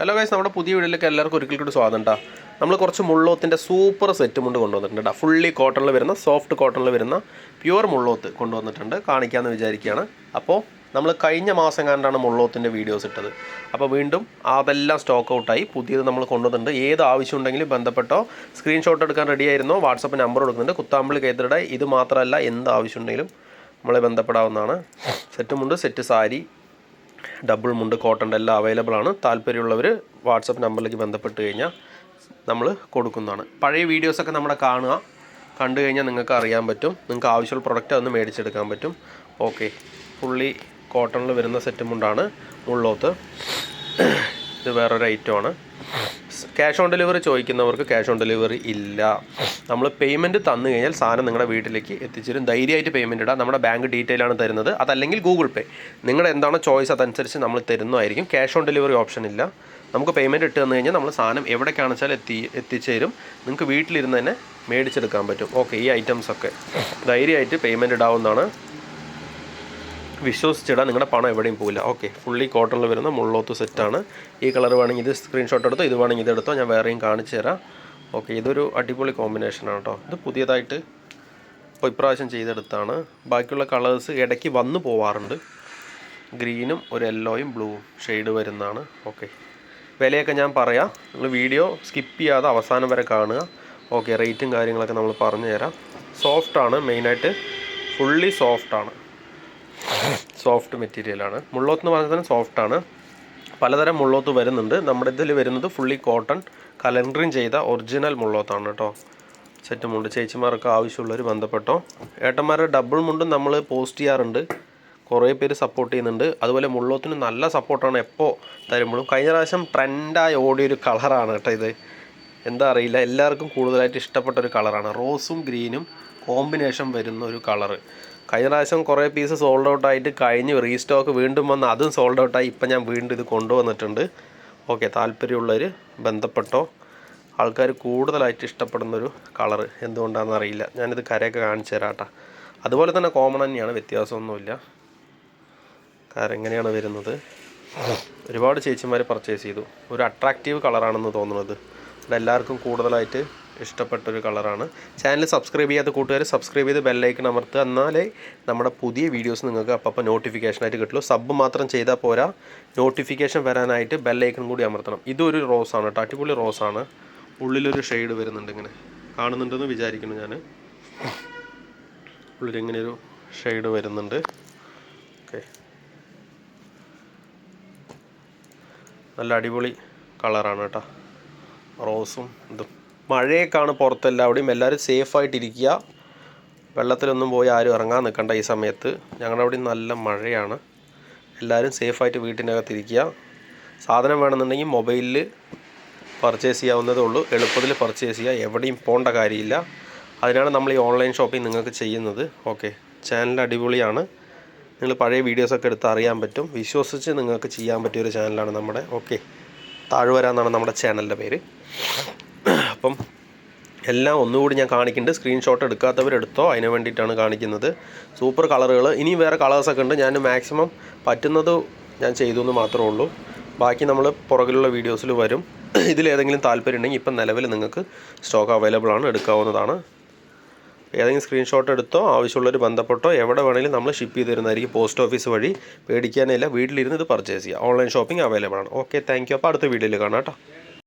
Hello guys നമ്മുടെ പുതിയ വീഡിയോയിലേക്ക് എല്ലാവർക്കും ഒരിക്കൽ കൂടി സ്വാഗതം കേട്ടോ നമ്മൾ കുറച്ച് മുള്ളോത്തിന്റെ സൂപ്പർ സെറ്റ് മുണ്ട് കൊണ്ടുവന്നിട്ടുണ്ട് ഫുള്ളി കോട്ടണിൽ വരുന്ന സോഫ്റ്റ് കോട്ടണിൽ വരുന്ന പ്യുവർ മുള്ളോത്ത് കൊണ്ടുവന്നിട്ടുണ്ട്. കാണിക്കാമെന്ന് വിചാരിക്കുകയാണ്. അപ്പോൾ നമ്മൾ കഴിഞ്ഞ മാസം കണ്ടാണ് മുള്ളോത്തിന്റെ വീഡിയോസ് ഇട്ടത്. അപ്പോൾ വീണ്ടും അതെല്ലാം സ്റ്റോക്ക് ഔട്ടായി പുതിയത് നമ്മൾ കൊണ്ടുവന്നിട്ടുണ്ട്. ഏത് ആവശ്യം ഉണ്ടെങ്കിലും ബന്ധപ്പെട്ടോ സ്ക്രീൻഷോട്ട് എടുക്കാൻ റെഡി ആയിരുന്നോ വാട്സപ്പ് നമ്പർ കൊടുക്കുന്നുണ്ട്. കുത്താമ്പളി കേന്ദ്രയുടെ ഇത് മാത്രമല്ല എന്ത് ആവശ്യം ഉണ്ടെങ്കിലും നമ്മളെ ബന്ധപ്പെടാവുന്നതാണ്. സെറ്റ് മുണ്ട് സെറ്റ് സാരി ഡബിൾ മുണ്ട് കോട്ടന്റെ എല്ലാം അവൈലബിൾ ആണ്. താല്പര്യമുള്ളവർ വാട്സപ്പ് നമ്പറിലേക്ക് ബന്ധപ്പെട്ട് കഴിഞ്ഞാൽ നമ്മൾ കൊടുക്കുന്നതാണ്. പഴയ വീഡിയോസൊക്കെ നമ്മുടെ കാണുക. കണ്ടു കഴിഞ്ഞാൽ നിങ്ങൾക്ക് അറിയാൻ പറ്റും. നിങ്ങൾക്ക് ആവശ്യമുള്ള പ്രൊഡക്റ്റ് അതൊന്ന് മേടിച്ചെടുക്കാൻ പറ്റും. ഓക്കെ ഫുള്ളി കോട്ടണിൽ വരുന്ന സെറ്റ് മുണ്ടാണ്. മുള്ളോത്ത് ഇത് വേറൊരു ആണ്. ക്യാഷ് ഓൺ ഡെലിവറി ചോദിക്കുന്നവർക്ക് ക്യാഷ് ഓൺ ഡെലിവറി ഇല്ല. നമ്മൾ പേയ്മെന്റ് തന്നു കഴിഞ്ഞാൽ സാധനം നിങ്ങളുടെ വീട്ടിലേക്ക് എത്തിച്ചേരും. ധൈര്യമായിട്ട് പേയ്മെന്റ് ഇടാം. നമ്മുടെ ബാങ്ക് ഡീറ്റെയിൽ ആണ് തരുന്നത്. അതല്ലെങ്കിൽ ഗൂഗിൾ പേ നിങ്ങളുടെ എന്താണോ ചോയ്സ് അതനുസരിച്ച് നമ്മൾ തരുന്നതായിരിക്കും. ക്യാഷ് ഓൺ ഡെലിവറി ഓപ്ഷൻ ഇല്ല. നമുക്ക് പേയ്മെന്റ് ഇട്ട് തന്നു കഴിഞ്ഞാൽ നമ്മൾ സാധനം എവിടേക്കാണെന്ന് വെച്ചാൽ എത്തി എത്തിച്ചേരും. നിങ്ങൾക്ക് വീട്ടിലിരുന്ന് തന്നെ മേടിച്ചെടുക്കാൻ പറ്റും. ഓക്കെ ഈ ഐറ്റംസൊക്കെ ധൈര്യമായിട്ട് പേയ്മെന്റ് ഇടാവുന്നതാണ്. വിശ്വസിച്ചിടാൻ നിങ്ങളുടെ പണം എവിടെയും പോകില്ല ഓക്കെ ഫുള്ളി കോട്ടണിൽ വരുന്ന മുള്ളോത്ത് സെറ്റാണ് ഈ കളർ വേണമെങ്കിൽ ഇത് സ്ക്രീൻഷോട്ട് എടുത്തോ ഇത് വേണമെങ്കിൽ ഇതെടുത്തോ ഞാൻ വേറെയും കാണിച്ചു തരാം. ഓക്കെ ഇതൊരു അടിപൊളി കോമ്പിനേഷനാണ് കേട്ടോ ഇത് പുതിയതായിട്ട് ഇപ്പോൾ ഇപ്രാവശ്യം ചെയ്തെടുത്താണ്. ബാക്കിയുള്ള കളേഴ്സ് ഇടയ്ക്ക് വന്നു പോവാറുണ്ട്. ഗ്രീനും ഒരു യെല്ലോയും ബ്ലൂവും ഷെയ്ഡ് വരുന്നതാണ്. ഓക്കെ വിലയൊക്കെ ഞാൻ പറയാം. നിങ്ങൾ വീഡിയോ സ്കിപ്പ് ചെയ്യാതെ അവസാനം വരെ കാണുക. ഓക്കെ റേറ്റും കാര്യങ്ങളൊക്കെ നമ്മൾ പറഞ്ഞു തരാം. സോഫ്റ്റാണ് മെയിനായിട്ട് ഫുള്ളി സോഫ്റ്റാണ് സോഫ്റ്റ് മെറ്റീരിയലാണ് മുള്ളോത്ത് എന്ന് പറഞ്ഞാൽ തന്നെ ആണ്. പലതരം മുള്ളോത്ത് വരുന്നുണ്ട്. നമ്മുടെ ഇതിൽ വരുന്നത് ഫുള്ളി കോട്ടൺ കലണ്ടറിങ് ചെയ്ത ഒറിജിനൽ മുള്ളോത്താണ് കേട്ടോ സെറ്റ് മുണ്ട്. ചേച്ചിമാർക്ക് ആവശ്യമുള്ളവർ ബന്ധപ്പെട്ടോ. ഏട്ടന്മാരുടെ ഡബിൾ മുണ്ടും നമ്മൾ പോസ്റ്റ് ചെയ്യാറുണ്ട്. കുറേ പേര് സപ്പോർട്ട് ചെയ്യുന്നുണ്ട്. അതുപോലെ മുള്ളോത്തിന് നല്ല സപ്പോർട്ടാണ് എപ്പോൾ തരുമ്പോഴും കഴിഞ്ഞ പ്രാവശ്യം ട്രെൻഡായി ഓടിയൊരു കളറാണ് കേട്ടോ ഇത്. എന്താ അറിയില്ല. എല്ലാവർക്കും കൂടുതലായിട്ട് ഇഷ്ടപ്പെട്ട ഒരു കളറാണ് റോസും ഗ്രീനും കോമ്പിനേഷൻ വരുന്ന ഒരു കളറ് കഴിഞ്ഞ പ്രാവശ്യം കുറേ പീസ് സോൾഡ് ഔട്ട് ആയിട്ട് കഴിഞ്ഞ്. റീസ്റ്റോക്ക് വീണ്ടും വന്ന് അതും സോൾഡ് ഔട്ടായി ഇപ്പം ഞാൻ വീണ്ടും ഇത് കൊണ്ടുവന്നിട്ടുണ്ട്. ഓക്കെ താല്പര്യമുള്ളവർ ബന്ധപ്പെട്ടോ ആൾക്കാർ കൂടുതലായിട്ട് ഇഷ്ടപ്പെടുന്നൊരു കളറ് എന്തുകൊണ്ടാണെന്ന് അറിയില്ല. ഞാനിത് കരയൊക്കെ കാണിച്ചു തരാട്ടാ. അതുപോലെ തന്നെ കോമൺ തന്നെയാണ് വ്യത്യാസമൊന്നുമില്ല. കാരണം എങ്ങനെയാണ് വരുന്നത്? ഒരുപാട് ചേച്ചിമാർ പർച്ചേസ് ചെയ്തു. ഒരു അട്രാക്റ്റീവ് കളറാണെന്ന് തോന്നുന്നത്. എല്ലാവർക്കും കൂടുതലായിട്ട് ഇഷ്ടപ്പെട്ട ഒരു കളറാണ്. ചാനൽ സബ്സ്ക്രൈബ് ചെയ്യാത്ത കൂട്ടുകാർ സബ്സ്ക്രൈബ് ചെയ്ത് ബെല്ലൈക്കൺ അമർത്തുക. എന്നാലേ നമ്മുടെ പുതിയ വീഡിയോസ് നിങ്ങൾക്ക് അപ്പം നോട്ടിഫിക്കേഷനായിട്ട് കിട്ടുള്ളൂ. സബ് മാത്രം ചെയ്താൽ പോരാ നോട്ടിഫിക്കേഷൻ വരാനായിട്ട് ബെല്ലൈക്കൺ കൂടി അമർത്തണം. ഇതൊരു റോസാണ് കേട്ടോ. അടിപൊളി റോസാണ് ഉള്ളിലൊരു ഷെയ്ഡ് വരുന്നുണ്ട് ഇങ്ങനെ. കാണുന്നുണ്ടെന്ന് വിചാരിക്കുന്നു ഞാൻ ഉള്ളിലിങ്ങനെ ഒരു ഷെയ്ഡ് വരുന്നുണ്ട്. ഓക്കെ നല്ല അടിപൊളി കളറാണ് കേട്ടോ. റോസും ഇതും. മഴയൊക്കെയാണ് പുറത്തെല്ലാവിടെയും എല്ലാവരും സേഫായിട്ടിരിക്കുക. വെള്ളത്തിലൊന്നും പോയി ആരും ഇറങ്ങാൻ നിൽക്കണ്ട ഈ സമയത്ത്. ഞങ്ങളുടെ അവിടെ നല്ല മഴയാണ്. എല്ലാവരും സേഫായിട്ട് വീട്ടിനകത്തിരിക്കുക. സാധനം വേണമെന്നുണ്ടെങ്കിൽ മൊബൈലിൽ പർച്ചേസ് ചെയ്യാവുന്നതേ ഉള്ളൂ. എളുപ്പത്തിൽ പർച്ചേസ് ചെയ്യുക. എവിടെയും പോകേണ്ട കാര്യമില്ല. അതിനാണ് നമ്മൾ ഈ ഓൺലൈൻ ഷോപ്പിംഗ് നിങ്ങൾക്ക് ചെയ്യുന്നത്. ഓക്കെ. ചാനൽ അടിപൊളിയാണ്. നിങ്ങൾ പഴയ വീഡിയോസൊക്കെ എടുത്ത് അറിയാൻ പറ്റും. വിശ്വസിച്ച് നിങ്ങൾക്ക് ചെയ്യാൻ പറ്റിയൊരു ചാനലാണ് നമ്മുടെ. ഓക്കെ. താഴ്വര എന്നാണ് നമ്മുടെ ചാനലിന്റെ പേര്. അപ്പം എല്ലാം ഒന്നുകൂടി ഞാൻ കാണിക്കുന്നുണ്ട്. സ്ക്രീൻഷോട്ട് എടുക്കാത്തവരെടുത്തോ അതിന് വേണ്ടിയിട്ടാണ് കാണിക്കുന്നത്. സൂപ്പർ കളറുകൾ ഇനിയും വേറെ കളേഴ്സൊക്കെ ഉണ്ട്. ഞാൻ മാക്സിമം പറ്റുന്നത് ഞാൻ ചെയ്തു എന്ന് മാത്രമേ ഉള്ളൂ. ബാക്കി നമ്മൾ പുറകിലുള്ള വീഡിയോസിൽ വരും. ഇതിലേതെങ്കിലും താല്പര്യം ഉണ്ടെങ്കിൽ ഇപ്പം നിലവിൽ നിങ്ങൾക്ക് സ്റ്റോക്ക് അവൈലബിൾ ആണ്. എടുക്കാവുന്നതാണ്. ഏതെങ്കിലും സ്ക്രീൻഷോട്ട് എടുത്തോ? ആവശ്യമുള്ളവർ ബന്ധപ്പെട്ടോ? എവിടെ വേണമെങ്കിലും നമ്മൾ ഷിപ്പ് ചെയ്ത് തരുന്നതായിരിക്കും പോസ്റ്റ് ഓഫീസ് വഴി. പേടിക്കാനില്ല വീട്ടിലിരുന്ന് ഇത് പർച്ചേസ് ചെയ്യുക ഓൺലൈൻ ഷോപ്പിംഗ് അവൈലബിൾ ആണ്. ഓക്കെ താങ്ക് യു അപ്പോൾ അടുത്ത വീഡിയോയിൽ കാണാം കേട്ടോ.